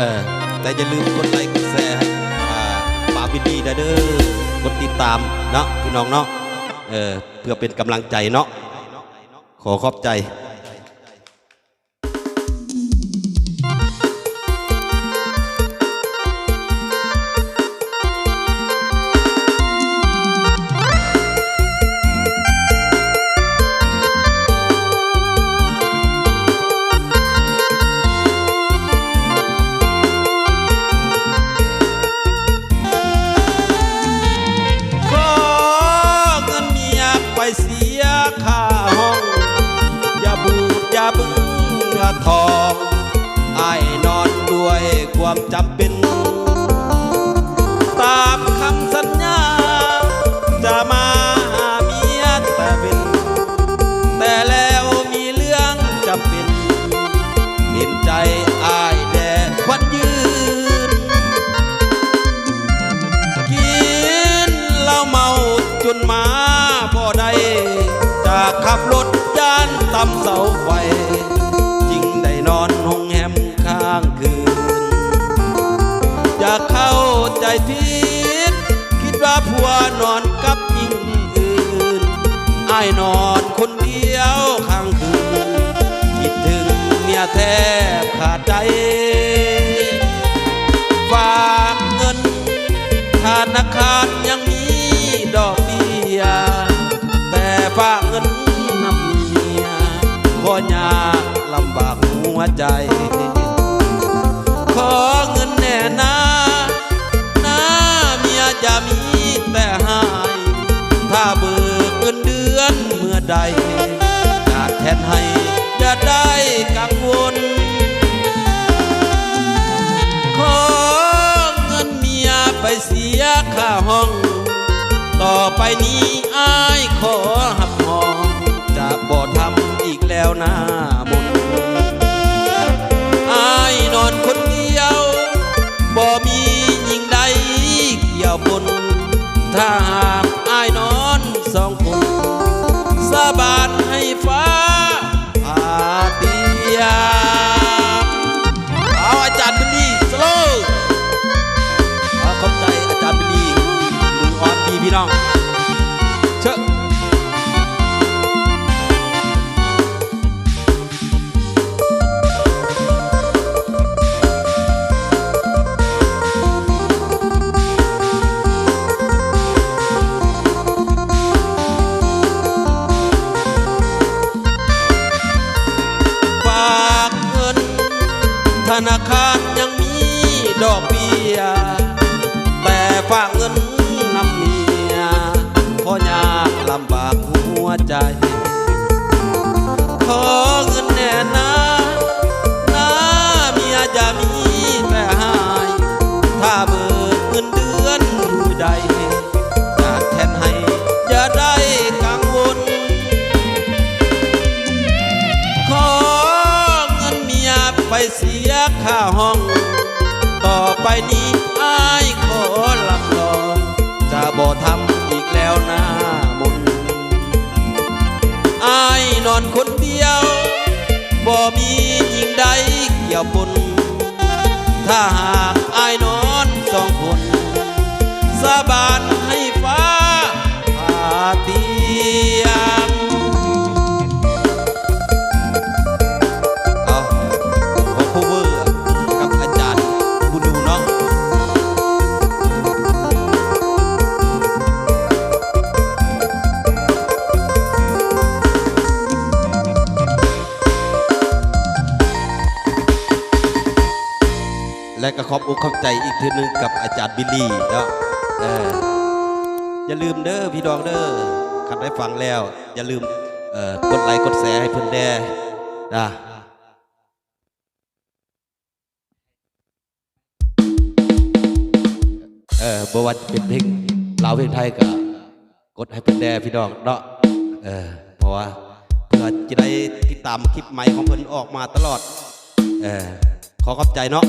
ออแต่อย่าลืมกดไลค์กดแชร์ให้อ่าปาวินดีนะเด้อกดติดตามเนาะพี่น้องเนาะเออเพื่อเป็นกำลังใจเนาะขอขอบใจ ความจำเป็น ผิด คิดว่าผัวนอนกับหญิงอื่นไอ้นอนคนเดียวข้างคืน คิดถึงเมียแทบขาดใจ ฝากเงินธนาคารยังมีดอกเบี้ยแต่ฝากเงินนำเมียก็ยากลำบากหัวใจ ห้อง ต่อไปนี้อ้ายขอหับหองจะบ่ทำอีกแล้วหน้ามนอ้ายนอนคนเดียวบ่มีหญิงใดเกี่ยวบน ถ้าหากอ้ายนอนสองคนสาบานให้ฟ้าอาเตีย นาคารยังมีดอกเบี้ย แต่ฝากเงินนำเมียเพราะยากลำบากหัวใจ ค่าห้อง ต่อไปนี้อ้ายขอลำลอง จะบ่ทำอีกแล้วหน้ามนอ้ายนอนคนเดียวบ่มีหญิงใดเกี่ยวปนถ้าหากอ้ายนอนสองคน สาบาน ก็ขอบอกขอบใจอีกทีหนึงกับอาจารย์บิลลี่เนาะเอออย่าลืมเด้อพี่น้องเด้อคันได้ฟังแล้ว อย่าลืมเอ่อกดไลค์กดแชร์ให้เพิ่อนแด่นะเออบว่าจะเป็นเพลงลาวเพลงไทยก็กดให้เพิ่อนแด่พี่น้องเนาะเออเพราะว่าเพื่อจะได้ติดตามคลิปใหม่ของเพิ่อนออกมาตลอดเออขอขอบใจเนาะ